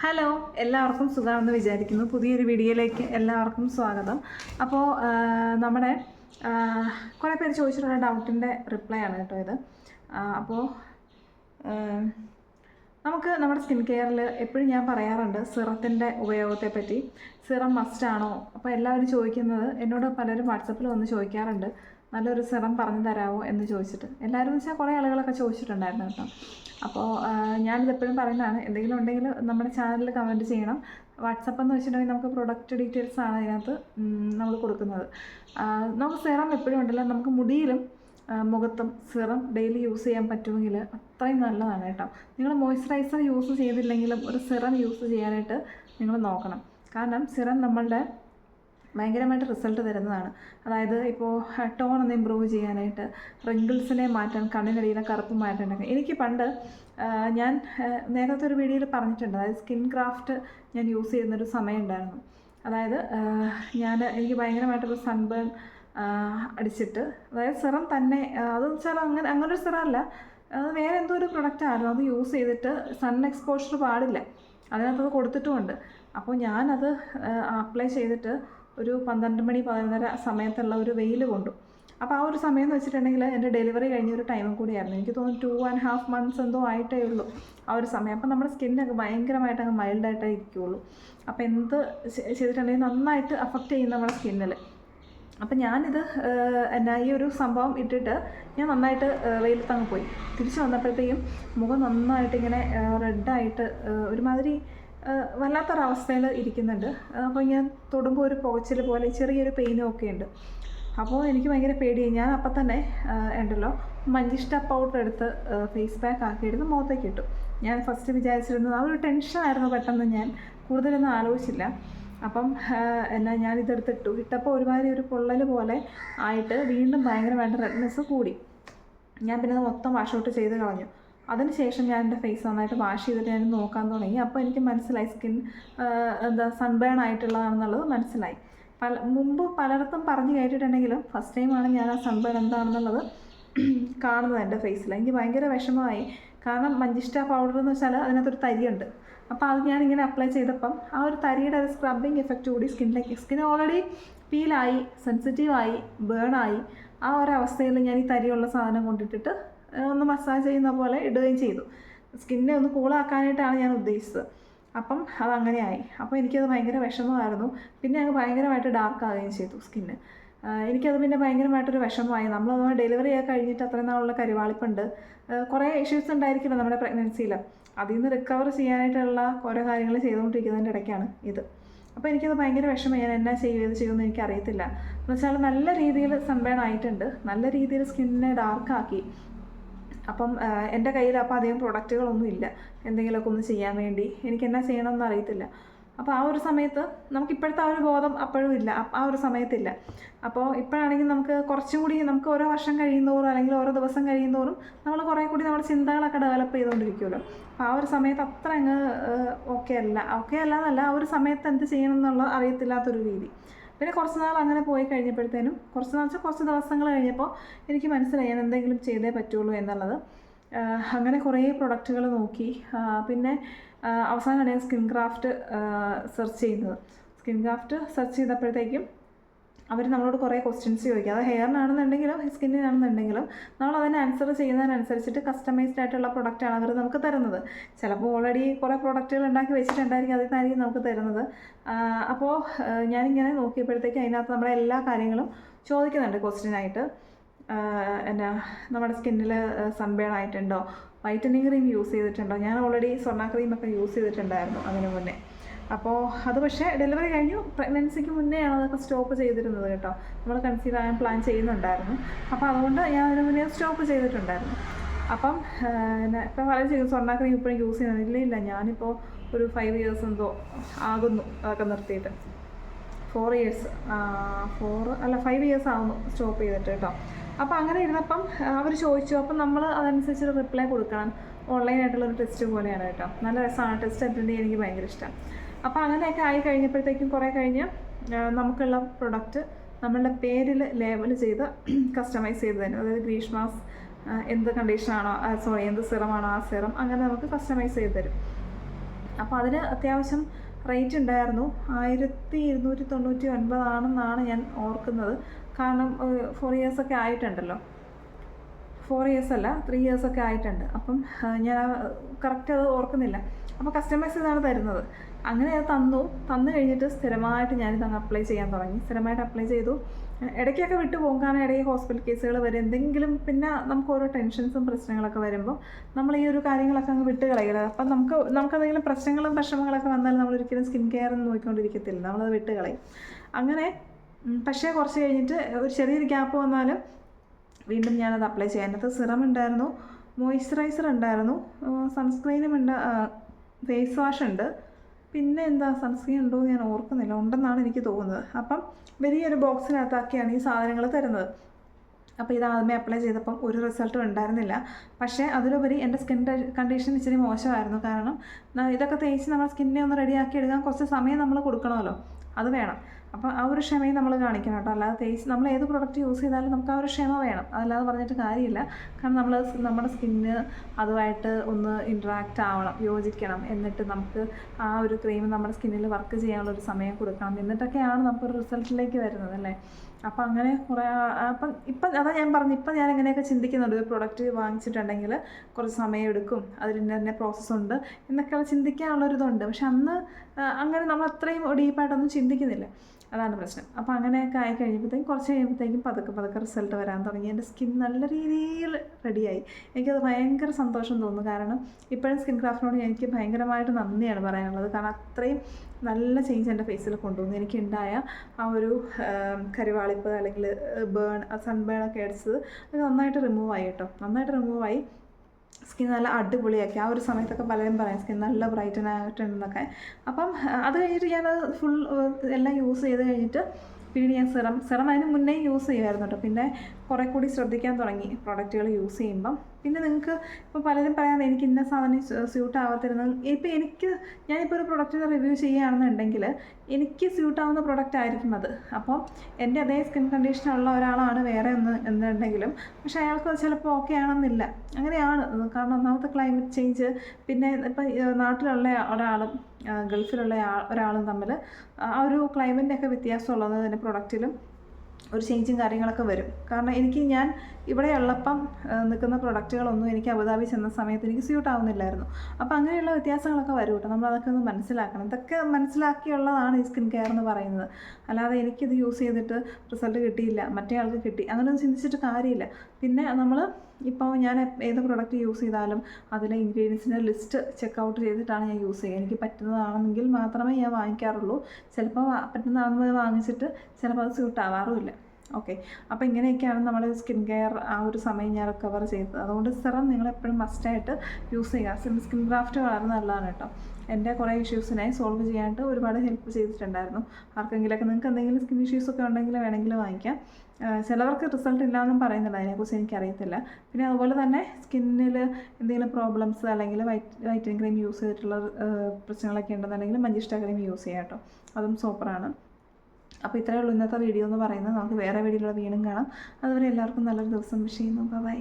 Hello എല്ലാവർക്കും സുഖമാണെന്ന് വിചാരിക്കുന്നു. പുതിയൊരു വീഡിയോയിലേക്ക് എല്ലാവർക്കും സ്വാഗതം. അപ്പോൾ നമ്മുടെ കുറേ പേര് ചോദിച്ചിട്ടുള്ള ഡൗട്ടിന്റെ റിപ്ലൈ ആണ് കേട്ടോ ഇത്. അപ്പോൾ നമുക്ക് നമ്മുടെ സ്കിൻ കെയറിൽ എപ്പോഴും ഞാൻ പറയാറുണ്ട് സിറത്തിന്റെ ഉപയോഗത്തെ പറ്റി സിറം മസ്റ്റാണോ അപ്പോൾ എല്ലാവരും ചോദിക്കുന്നത് എന്നോട് പലരും വാട്സപ്പിൽ വന്ന് ചോദിക്കാറുണ്ട്. നല്ലൊരു സിറം പറഞ്ഞു തരാമോ എന്ന് ചോദിച്ചിട്ട്. എല്ലാവരും വെച്ചാൽ കുറേ ആളുകളൊക്കെ ചോദിച്ചിട്ടുണ്ടായിരുന്നു കേട്ടോ. അപ്പോൾ ഞാനിത് എപ്പോഴും പറയുന്നതാണ് എന്തെങ്കിലും ഉണ്ടെങ്കിൽ നമ്മുടെ ചാനലിൽ കമന്റ് ചെയ്യണം. വാട്സപ്പ് എന്ന് വെച്ചിട്ടുണ്ടെങ്കിൽ നമുക്ക് പ്രൊഡക്റ്റ് ഡീറ്റെയിൽസ് ആണ് അതിനകത്ത് നമ്മൾ കൊടുക്കുന്നത്. നമുക്ക് സിറം എപ്പോഴും ഉണ്ടല്ലോ നമുക്ക് മുടിയിലും മുഖത്തും സിറം ഡെയിലി യൂസ് ചെയ്യാൻ പറ്റുമെങ്കിൽ അത്രയും നല്ലതാണ് കേട്ടോ. നിങ്ങൾ മോയ്സ്ചറൈസർ യൂസ് ചെയ്തില്ലെങ്കിലും ഒരു സിറം യൂസ് ചെയ്യാനായിട്ട് നിങ്ങൾ നോക്കണം. കാരണം സിറം നമ്മളുടെ ഭയങ്കരമായിട്ട് റിസൾട്ട് തരുന്നതാണ്. അതായത് ഇപ്പോൾ ടോൺ ഒന്ന് ഇമ്പ്രൂവ് ചെയ്യാനായിട്ട് റിങ്കിൾസിനെ മാറ്റാൻ കണ്ണിനടിയിലെ കറുപ്പ് മാറ്റാനൊക്കെ. എനിക്ക് പണ്ട് ഞാൻ നേരത്തെ ഒരു വീഡിയോയിൽ പറഞ്ഞിട്ടുണ്ട്. അതായത് സ്കിൻ ക്രാഫ്റ്റ് ഞാൻ യൂസ് ചെയ്യുന്നൊരു സമയം ഉണ്ടായിരുന്നു അതായത് ഞാൻ എനിക്ക് ഭയങ്കരമായിട്ടൊരു സൺബേൺ അടിച്ചിട്ട് അതായത് സിറം തന്നെ അതെന്ന് അത് വെച്ചാൽ അങ്ങനെ അങ്ങനെ ഒരു സിറം അല്ല. അത് വേറെ എന്തോ ഒരു പ്രൊഡക്റ്റ് ആയിരുന്നു. അത് യൂസ് ചെയ്തിട്ട് സൺ എക്സ്പോഷർ പാടില്ല. അതിനകത്ത് കൊടുത്തിട്ടുമുണ്ട്. അപ്പോൾ ഞാനത് അപ്ലൈ ചെയ്തിട്ട് ഒരു പന്ത്രണ്ട് മണി പതിനൊന്നര സമയത്തുള്ള ഒരു വെയിൽ കൊണ്ടു. അപ്പോൾ ആ ഒരു സമയം എന്ന് വെച്ചിട്ടുണ്ടെങ്കിൽ എന്റെ ഡെലിവറി കഴിഞ്ഞ ഒരു ടൈമും കൂടിയായിരുന്നു. എനിക്ക് തോന്നുന്നു ടു ആൻഡ് ഹാഫ് മന്ത്സ് എന്തോ ആയിട്ടേ ഉള്ളൂ ആ ഒരു സമയം. അപ്പോൾ നമ്മുടെ സ്കിന്നൊക്കെ ഭയങ്കരമായിട്ട് അങ്ങ് മൈൽഡായിട്ടേ ഇരിക്കുകയുള്ളൂ. അപ്പോൾ എന്ത് ചെയ്തിട്ടുണ്ടെങ്കിൽ നന്നായിട്ട് അഫക്റ്റ് ചെയ്യും നമ്മുടെ സ്കിന്നിൽ. അപ്പം ഞാനിത് എന്നെ ഈ ഒരു സംഭവം ഇട്ടിട്ട് ഞാൻ നന്നായിട്ട് വെയിലത്തങ്ങ് പോയി. തിരിച്ച് വന്നപ്പോഴത്തേക്കും മുഖം നന്നായിട്ട് ഇങ്ങനെ റെഡായിട്ട് ഒരുമാതിരി വല്ലാത്തൊരവസ്ഥയിൽ ഇരിക്കുന്നുണ്ട്. അപ്പോൾ ഞാൻ തൊടുമ്പോൾ ഒരു പോച്ചിൽ പോലെ ചെറിയൊരു പെയിനും ഒക്കെ ഉണ്ട്. അപ്പോൾ എനിക്ക് ഭയങ്കര പേടിയായി. ഞാൻ അപ്പം തന്നെ ഉണ്ടല്ലോ മഞ്ചിഷ്ട പൗഡർ എടുത്ത് ഫേസ് പാക്ക് ആക്കി എടുത്ത് മുഖത്തേക്ക് ഇട്ടു. ഞാൻ ഫസ്റ്റ് വിചാരിച്ചിരുന്നത് ആ ഒരു ടെൻഷനായിരുന്നു പെട്ടെന്ന് ഞാൻ. കൂടുതലൊന്നും ആലോചിച്ചില്ല. അപ്പം എന്നാ ഞാൻ ഇതെടുത്തിട്ടു. ഇട്ടപ്പോൾ ഒരുമാതിരി ഒരു പൊള്ളൽ പോലെ ആയിട്ട് വീണ്ടും ഭയങ്കരമായിട്ട് റെഡ്നെസ് കൂടി. ഞാൻ പിന്നെ അത് മൊത്തം വാഷ് ഔട്ട് ചെയ്ത് കളഞ്ഞു. അതിനുശേഷം ഞാൻ എന്റെ ഫേസ് നന്നായിട്ട് വാഷ് ചെയ്തിട്ട് ഞാൻ നോക്കാൻ തുടങ്ങി. അപ്പോൾ എനിക്ക് മനസ്സിലായി. സ്കിൻ എന്താ സൺബേൺ ആയിട്ടുള്ളതാണെന്നുള്ളത് മനസ്സിലായി. പല മുമ്പ് പലയിടത്തും പറഞ്ഞു കേട്ടിട്ടുണ്ടെങ്കിലും ഫസ്റ്റ് ടൈമാണ് ഞാൻ ആ സൺബേൺ എന്താണെന്നുള്ളത് കാണുന്നത് എന്റെ ഫേസിൽ എനിക്ക് ഭയങ്കര വിഷമമായി. കാരണം മഞ്ചിഷ്ട പൗഡർ എന്ന് വെച്ചാൽ അതിനകത്തൊരു തരിയുണ്ട്. അപ്പോൾ അത് ഞാൻ ഇങ്ങനെ അപ്ലൈ ചെയ്തപ്പം ആ ഒരു തരിയുടെ ഒരു സ്ക്രബിങ് എഫക്റ്റ് കൂടി സ്കിന്നിലേക്ക് സ്കിൻ ഓൾറെഡി പീലായി സെൻസിറ്റീവായി ബേണായി ആ ഒരു അവസ്ഥയിൽ ഞാൻ ഈ തരിയുള്ള സാധനം കൊണ്ടിട്ടിട്ട് ഒന്ന് മസാജ് ചെയ്യുന്ന പോലെ ഇടുകയും ചെയ്തു. സ്കിന്നെ ഒന്ന് കൂളാക്കാനായിട്ടാണ് ഞാൻ ഉദ്ദേശിച്ചത്. അപ്പം അതങ്ങനെയായി അപ്പോൾ എനിക്കത് ഭയങ്കര വിഷമമായിരുന്നു. പിന്നെ അങ്ങ് ഭയങ്കരമായിട്ട് ഡാർക്ക് ആവുകയും ചെയ്തു സ്കിന്ന്. എനിക്കത് പിന്നെ ഭയങ്കരമായിട്ടൊരു വിഷമമായി. നമ്മൾ ഡെലിവറി ഒക്കെ കഴിഞ്ഞിട്ട് അത്രയും നാളുള്ള കരുവാളിപ്പുണ്ട്. കുറേ ഇഷ്യൂസ് ഉണ്ടായിരിക്കില്ല നമ്മുടെ പ്രഗ്നൻസിയിൽ അതിൽ നിന്ന് റിക്കവർ ചെയ്യാനായിട്ടുള്ള ഓരോ കാര്യങ്ങൾ ചെയ്തുകൊണ്ടിരിക്കുന്നതിന്റെ ഇടയ്ക്കാണ് ഇത്. അപ്പോൾ എനിക്കത് ഭയങ്കര വിഷമം ഞാൻ എന്നാ ചെയ്യും ഏത് ചെയ്യുമെന്ന് എനിക്ക് അറിയത്തില്ല എന്ന് വെച്ചാൽ നല്ല രീതിയിൽ സൺബേൺ ആയിട്ടുണ്ട്. നല്ല രീതിയിൽ സ്കിന്നിനെ ഡാർക്കാക്കി അപ്പം എന്റെ കയ്യിൽ അപ്പോൾ അധികം പ്രൊഡക്റ്റുകളൊന്നും ഇല്ല. എന്തെങ്കിലുമൊക്കെ ഒന്ന് ചെയ്യാൻ വേണ്ടി. എനിക്ക് എന്നാ ചെയ്യണമെന്ന് അറിയത്തില്ല. അപ്പോൾ ആ ഒരു സമയത്ത് നമുക്ക് ഇപ്പോഴത്തെ ആ ഒരു ബോധം അപ്പോഴും ഇല്ല. ആ ഒരു സമയത്തില്ല. അപ്പോൾ ഇപ്പോഴാണെങ്കിൽ നമുക്ക് കുറച്ചും കൂടി നമുക്ക് ഓരോ വർഷം കഴിയുന്നതോറും അല്ലെങ്കിൽ ഓരോ ദിവസം കഴിയുന്നതോറും നമ്മൾ കുറേ കൂടി നമ്മുടെ ചിന്തകളൊക്കെ ഡെവലപ്പ് ചെയ്തുകൊണ്ടിരിക്കുമല്ലോ. അപ്പോൾ ആ ഒരു സമയത്ത് അത്ര അങ്ങ് ഓക്കെ അല്ല. ഓക്കെ അല്ല എന്നല്ല ആ ഒരു സമയത്ത് എന്ത് ചെയ്യണം എന്നുള്ള അറിയത്തില്ലാത്തൊരു രീതി. പിന്നെ കുറച്ച് നാൾ അങ്ങനെ പോയി കഴിഞ്ഞപ്പോഴത്തേനും കുറച്ച് നാൾ വെച്ചാൽ കുറച്ച് ദിവസങ്ങൾ കഴിഞ്ഞപ്പോൾ എനിക്ക് മനസ്സിലായി ഞാൻ എന്തെങ്കിലും ചെയ്തേ പറ്റുള്ളൂ എന്നുള്ളത്. അങ്ങനെ കുറേ പ്രൊഡക്റ്റുകൾ നോക്കി. പിന്നെ അവസാനമാണ് ഞാൻ സ്കിൻ ക്രാഫ്റ്റ് സെർച്ച് ചെയ്യുന്നത്. സ്കിൻ ക്രാഫ്റ്റ് സെർച്ച് ചെയ്തപ്പോഴത്തേക്കും അവർ നമ്മളോട് കുറേ ക്വസ്റ്റ്യൻസ് ചോദിക്കും. അത് ഹെയറിനാണെന്നുണ്ടെങ്കിലും സ്കിന്നിനാണെന്നുണ്ടെങ്കിലും നമ്മൾ അതിന് ആൻസർ ചെയ്യുന്നതിനനുസരിച്ചിട്ട് കസ്റ്റമൈസ്ഡ് ആയിട്ടുള്ള പ്രൊഡക്റ്റാണ് അവർ നമുക്ക് തരുന്നത്. ചിലപ്പോൾ ഓൾറെഡി കുറേ പ്രൊഡക്റ്റുകൾ ഉണ്ടാക്കി വെച്ചിട്ടുണ്ടായിരിക്കും അതിൽ നിന്നായിരിക്കും നമുക്ക് തരുന്നത്. അപ്പോൾ ഞാനിങ്ങനെ നോക്കിയപ്പോഴത്തേക്ക് അതിനകത്ത് നമ്മുടെ എല്ലാ കാര്യങ്ങളും ചോദിക്കുന്നുണ്ട് ക്വസ്റ്റ്യനായിട്ട് എന്നാ നമ്മുടെ സ്കിന്നിൽ സൺബേൺ ആയിട്ടുണ്ടോ? വൈറ്റനിങ് ക്രീം യൂസ് ചെയ്തിട്ടുണ്ടോ? ഞാൻ ഓൾറെഡി സ്വർണ ക്രീമൊക്കെ യൂസ് ചെയ്തിട്ടുണ്ടായിരുന്നു അതിനു മുന്നേ. അപ്പോൾ അത് പക്ഷേ ഡെലിവറി കഴിഞ്ഞു. പ്രഗ്നൻസിക്ക് ആണ് അതൊക്കെ സ്റ്റോപ്പ് ചെയ്തിരുന്നത് കേട്ടോ. നമ്മൾ കൺസീവ് ആകാൻ പ്ലാൻ ചെയ്യുന്നുണ്ടായിരുന്നു. അപ്പോൾ അതുകൊണ്ട് ഞാൻ അതിന് മുന്നേ സ്റ്റോപ്പ് ചെയ്തിട്ടുണ്ടായിരുന്നു. അപ്പം ഇപ്പം പറയുന്നത് ചെയ്യും സ്വർണ ക്രീം ഇപ്പോഴും യൂസ് ചെയ്യുന്നത് ഇല്ല ഇല്ല. ഞാനിപ്പോൾ ഒരു ഫൈവ് ഇയേഴ്സ് എന്തോ ആകുന്നു അതൊക്കെ നിർത്തിയിട്ട്. ഫോർ ഇയേഴ്സ് ഫോർ അല്ല ഫൈവ് ഇയേഴ്സ് ആകുന്നു സ്റ്റോപ്പ് ചെയ്തിട്ട് കേട്ടോ. അപ്പോൾ അങ്ങനെ ഇരുന്നപ്പം അവർ ചോദിച്ചു അപ്പം നമ്മൾ അതനുസരിച്ച് റിപ്ലൈ കൊടുക്കണം. ഓൺലൈനായിട്ടുള്ളൊരു ടെസ്റ്റ് പോലെയാണ് കേട്ടോ. നല്ല രസമാണ്. ടെസ്റ്റ് അറ്റൻഡ് ചെയ്യാൻ എനിക്ക് ഭയങ്കര ഇഷ്ടം. അപ്പോൾ അങ്ങനെയൊക്കെ ആയി കഴിഞ്ഞപ്പോഴത്തേക്കും കുറേ കഴിഞ്ഞ് നമുക്കുള്ള പ്രൊഡക്റ്റ് നമ്മളുടെ പേരിൽ ലേബൽ ചെയ്ത് കസ്റ്റമൈസ് ചെയ്ത് തരും അതായത് ഗ്രീഷ്മാസ് എന്ത് കണ്ടീഷനാണോ സോറി എന്ത് സിറമാണോ ആ സിറം അങ്ങനെ നമുക്ക് കസ്റ്റമൈസ് ചെയ്ത് തരും. അപ്പോൾ അതിന് അത്യാവശ്യം റേറ്റ് ഉണ്ടായിരുന്നു. ആയിരത്തി ഇരുന്നൂറ്റി തൊണ്ണൂറ്റി ഒൻപതാണെന്നാണ് ഞാൻ ഓർക്കുന്നത്. കാരണം ഫോർ ഇയേഴ്സൊക്കെ ആയിട്ടുണ്ടല്ലോ. ഫോർ ഇയേഴ്സ് അല്ല ത്രീ ഇയേഴ്സ് ഒക്കെ ആയിട്ടുണ്ട്. അപ്പം ഞാൻ കറക്റ്റ് അത് ഓർക്കുന്നില്ല. അപ്പോൾ കസ്റ്റമൈസ് ഇതാണ് തരുന്നത്. അങ്ങനെ അത് തന്നു. തന്നു കഴിഞ്ഞിട്ട് സ്ഥിരമായിട്ട് ഞാനിത് അങ്ങ് അപ്ലൈ ചെയ്യാൻ തുടങ്ങി. സ്ഥിരമായിട്ട് അപ്ലൈ ചെയ്തു. ഇടയ്ക്കൊക്കെ വിട്ടു പോകും. കാരണം ഇടയ്ക്ക് ഹോസ്പിറ്റൽ കേസുകൾ വരും. എന്തെങ്കിലും പിന്നെ നമുക്ക് ഓരോ ടെൻഷൻസും പ്രശ്നങ്ങളൊക്കെ വരുമ്പോൾ നമ്മൾ ഈ ഒരു കാര്യങ്ങളൊക്കെ അങ്ങ് വിട്ട് കളയുക അപ്പം നമുക്ക് നമുക്ക് എന്തെങ്കിലും പ്രശ്നങ്ങളും വിഷമങ്ങളൊക്കെ വന്നാൽ നമ്മൾ ഒരിക്കലും സ്കിൻ കെയർ ഒന്നും നോക്കിക്കൊണ്ടിരിക്കത്തില്ല. നമ്മളത് വിട്ട് കളയും. അങ്ങനെ പക്ഷേ കുറച്ച് കഴിഞ്ഞിട്ട് ഒരു ചെറിയൊരു ഗ്യാപ്പ് വന്നാലും വീണ്ടും ഞാനത് അപ്ലൈ ചെയ്യാൻ. അതിനകത്ത് സിറം ഉണ്ടായിരുന്നു മോയ്സ്ചറൈസർ ഉണ്ടായിരുന്നു സൺസ്ക്രീനും ഉണ്ട് ഫേസ് വാഷ് ഉണ്ട്. പിന്നെ എന്താ സൺസ്ക്രീൻ ഉണ്ടോ എന്ന് ഞാൻ ഓർക്കുന്നില്ല. ഉണ്ടെന്നാണ് എനിക്ക് തോന്നുന്നത്. അപ്പം വലിയൊരു ബോക്സിനകത്താക്കിയാണ് ഈ സാധനങ്ങൾ തരുന്നത്. അപ്പോൾ ഇത് ആദ്യമേ അപ്ലൈ ചെയ്തപ്പം ഒരു റിസൾട്ടും ഉണ്ടായിരുന്നില്ല. പക്ഷേ അതിലുപരി എന്റെ സ്കിൻ കണ്ടീഷൻ ഇച്ചിരി മോശമായിരുന്നു. കാരണം ഇതൊക്കെ തേച്ച് നമ്മുടെ സ്കിന്നെ ഒന്ന് റെഡിയാക്കി എടുക്കാൻ കുറച്ച് സമയം നമ്മൾ കൊടുക്കണമല്ലോ. അത് വേണം. അപ്പോൾ ആ ഒരു ക്ഷമയും നമ്മൾ കാണിക്കണം കേട്ടോ. അല്ലാതെ തേച്ച് നമ്മൾ ഏത് പ്രൊഡക്റ്റ് യൂസ് ചെയ്താലും നമുക്ക് ആ ഒരു ക്ഷമ വേണം. അതല്ലാതെ പറഞ്ഞിട്ട് കാര്യമില്ല. കാരണം നമ്മൾ നമ്മുടെ സ്കിന്ന് അതുമായിട്ട് ഒന്ന് ഇൻട്രാക്റ്റ് ആവണം യോജിക്കണം. എന്നിട്ട് നമുക്ക് ആ ഒരു ക്രീം നമ്മുടെ സ്കിന്നിൽ വർക്ക് ചെയ്യാനുള്ള ഒരു സമയം കൊടുക്കണം. എന്നിട്ടൊക്കെയാണ് നമുക്കൊരു റിസൾട്ടിലേക്ക് വരുന്നത് അല്ലേ? അപ്പം അങ്ങനെ കുറേ അപ്പം ഇപ്പം അതാ ഞാൻ പറഞ്ഞു ഇപ്പം ഞാൻ എങ്ങനെയൊക്കെ ചിന്തിക്കുന്നുണ്ട്. ഒരു പ്രൊഡക്റ്റ് വാങ്ങിച്ചിട്ടുണ്ടെങ്കിൽ കുറച്ച് സമയം എടുക്കും. അതിൽ തന്നെ പ്രോസസ്സുണ്ട് എന്നൊക്കെ ചിന്തിക്കാനുള്ളൊരിതുണ്ട്. പക്ഷെ അന്ന് അങ്ങനെ നമ്മൾ അത്രയും ഡീപ്പായിട്ടൊന്നും ചിന്തിക്കുന്നില്ല. അതാണ് പ്രശ്നം. അപ്പോൾ അങ്ങനെയൊക്കെ ആയി കഴിയുമ്പോഴത്തേക്കും കുറച്ച് കഴിയുമ്പോഴത്തേക്കും പതുക്കെ പതുക്കെ റിസൾട്ട് വരാൻ തുടങ്ങി. എന്റെ സ്കിൻ നല്ല രീതിയിൽ റെഡിയായി എനിക്കത് ഭയങ്കര സന്തോഷം തോന്നുന്നു. കാരണം ഇപ്പോഴും സ്കിൻ ക്രാഫ്റ്റിനോട് എനിക്ക് ഭയങ്കരമായിട്ട് നന്ദിയാണ് പറയാനുള്ളത്. കാരണം അത്രയും നല്ല ചേഞ്ച് എന്റെ ഫേസിൽ കൊണ്ടുവന്നു. എനിക്കുണ്ടായ ആ ഒരു കരിവാളിപ്പ് അല്ലെങ്കിൽ ബേൺ സൺബേൺ ഒക്കെ അടിച്ചത് അത് നന്നായിട്ട് റിമൂവ് ആയി കേട്ടോ. നന്നായിട്ട് റിമൂവ് ആയി. സ്കിൻ നല്ല അടിപൊളിയാക്കി. ആ ഒരു സമയത്തൊക്കെ പലരും പറയും സ്കിൻ നല്ല ബ്രൈറ്റൻ ആയിട്ടുണ്ടെന്നൊക്കെ അപ്പം അത് കഴിഞ്ഞിട്ട് ഞാനത് ഫുൾ എല്ലാം യൂസ് ചെയ്ത് കഴിഞ്ഞിട്ട് പിന്നീട് ഞാൻ സിറം സിറം അതിന് മുന്നേ യൂസ് ചെയ്യുമായിരുന്നു കേട്ടോ പിന്നെ കുറേ കൂടി ശ്രദ്ധിക്കാൻ തുടങ്ങി പ്രോഡക്റ്റുകൾ യൂസ് ചെയ്യുമ്പം. പിന്നെ നിങ്ങൾക്ക് ഇപ്പോൾ പലരും പറയാൻ എനിക്ക് ഇന്ന സാധനം സ്യൂട്ട് ആവാത്തിരുന്നു ഇപ്പോൾ എനിക്ക് ഞാനിപ്പോൾ ഒരു പ്രൊഡക്റ്റിന് റിവ്യൂ ചെയ്യുകയാണെന്നുണ്ടെങ്കിൽ എനിക്ക് സ്യൂട്ട് ആവുന്ന പ്രൊഡക്റ്റ് ആയിരിക്കും അത്. അപ്പോൾ എന്റെ അതേ സ്കിൻ കണ്ടീഷനുള്ള ഒരാളാണ് വേറെ ഒന്ന് എന്നുണ്ടെങ്കിലും പക്ഷേ അയാൾക്ക് ചിലപ്പോൾ ഓക്കെ ആണെന്നില്ല. അങ്ങനെയാണ്. കാരണം ഒന്നാമത്തെ ക്ലൈമറ്റ് ചേഞ്ച് പിന്നെ ഇപ്പം നാട്ടിലുള്ള ഒരാളും ഗൾഫിലുള്ള ഒരാളും തമ്മിൽ ആ ഒരു ക്ലൈമറ്റിന്റെയൊക്കെ വ്യത്യാസമുള്ളത് തന്നെ പ്രൊഡക്റ്റിലും ഒരു ചേഞ്ചും കാര്യങ്ങളൊക്കെ വരും. കാരണം എനിക്ക് ഞാൻ ഇവിടെ ഉള്ളപ്പം നിൽക്കുന്ന പ്രൊഡക്റ്റുകളൊന്നും എനിക്ക് അബുദാബി ചെന്ന സമയത്ത് എനിക്ക് സ്യൂട്ട് ആവുന്നില്ലായിരുന്നു. അപ്പോൾ അങ്ങനെയുള്ള വ്യത്യാസങ്ങളൊക്കെ വരും കേട്ടോ. നമ്മൾ അതൊക്കെ ഒന്ന് മനസ്സിലാക്കണം. ഇതൊക്കെ മനസ്സിലാക്കിയുള്ളതാണ് ഈ സ്കിൻ കെയർ എന്ന് പറയുന്നത്. അല്ലാതെ എനിക്കിത് യൂസ് ചെയ്തിട്ട് റിസൾട്ട് കിട്ടിയില്ല. മറ്റേ ആൾക്ക് കിട്ടി. അങ്ങനെ ഒന്നും ചിന്തിച്ചിട്ട് കാര്യമില്ല. പിന്നെ നമ്മൾ ഇപ്പോൾ ഞാൻ ഏത് പ്രൊഡക്റ്റ് യൂസ് ചെയ്താലും അതിലെ ഇൻഗ്രീഡിയൻസിന്റെ ലിസ്റ്റ് ചെക്ക് ഔട്ട് ചെയ്തിട്ടാണ് ഞാൻ യൂസ് ചെയ്യുക. എനിക്ക് പറ്റുന്നതാണെങ്കിൽ മാത്രമേ ഞാൻ വാങ്ങിക്കാറുള്ളൂ. ചിലപ്പോൾ പറ്റുന്നതാണെന്ന് വാങ്ങിച്ചിട്ട് ചിലപ്പോൾ അത് സ്യൂട്ട് ആവാറുമില്ല. ഓക്കെ അപ്പോൾ ഇങ്ങനെയൊക്കെയാണ് നമ്മൾ സ്കിൻ കെയർ ആ ഒരു സമയം ഞാൻ റിക്കവർ ചെയ്തത്. അതുകൊണ്ട് സിറം നിങ്ങൾ എപ്പോഴും മസ്റ്റായിട്ട് യൂസ് ചെയ്യുക. സിം സ്കിൻ ഗ്രാഫ്റ്റ് വളരെ നല്ലതാണ് കേട്ടോ. എന്റെ കുറേ ഇഷ്യൂസിനെ സോൾവ് ചെയ്യാനായിട്ട് ഒരുപാട് ഹെൽപ്പ് ചെയ്തിട്ടുണ്ടായിരുന്നു. ആർക്കെങ്കിലൊക്കെ നിങ്ങൾക്ക് എന്തെങ്കിലും സ്കിൻ ഇഷ്യൂസ് ഒക്കെ ഉണ്ടെങ്കിൽ വേണമെങ്കിൽ വാങ്ങിക്കാം. ചിലവർക്ക് റിസൾട്ട് ഇല്ലാന്നും പറയുന്നുണ്ട്. അതിനെക്കുറിച്ച് എനിക്കറിയത്തില്ല. പിന്നെ അതുപോലെ തന്നെ സ്കിന്നിൽ എന്തെങ്കിലും പ്രോബ്ലംസ് അല്ലെങ്കിൽ വൈറ്റ് വൈറ്റിൻ ക്രീം യൂസ് ചെയ്തിട്ടുള്ള പ്രശ്നങ്ങളൊക്കെ ഉണ്ടെന്നുണ്ടെങ്കിൽ മഞ്ചിഷ്ട ക്രീം യൂസ് ചെയ്യാം കേട്ടോ. അതും സൂപ്പറാണ് അപ്പോൾ ഇത്രയേ ഉള്ളൂ ഇന്നത്തെ വീഡിയോ എന്ന് പറയുന്നത്. നമുക്ക് വേറെ വീഡിയോകൾ വീണ്ടും കാണാം. അതുവരെ എല്ലാവർക്കും നല്ലൊരു ദിവസം വിഷ് ചെയ്യുന്നു. ബൈ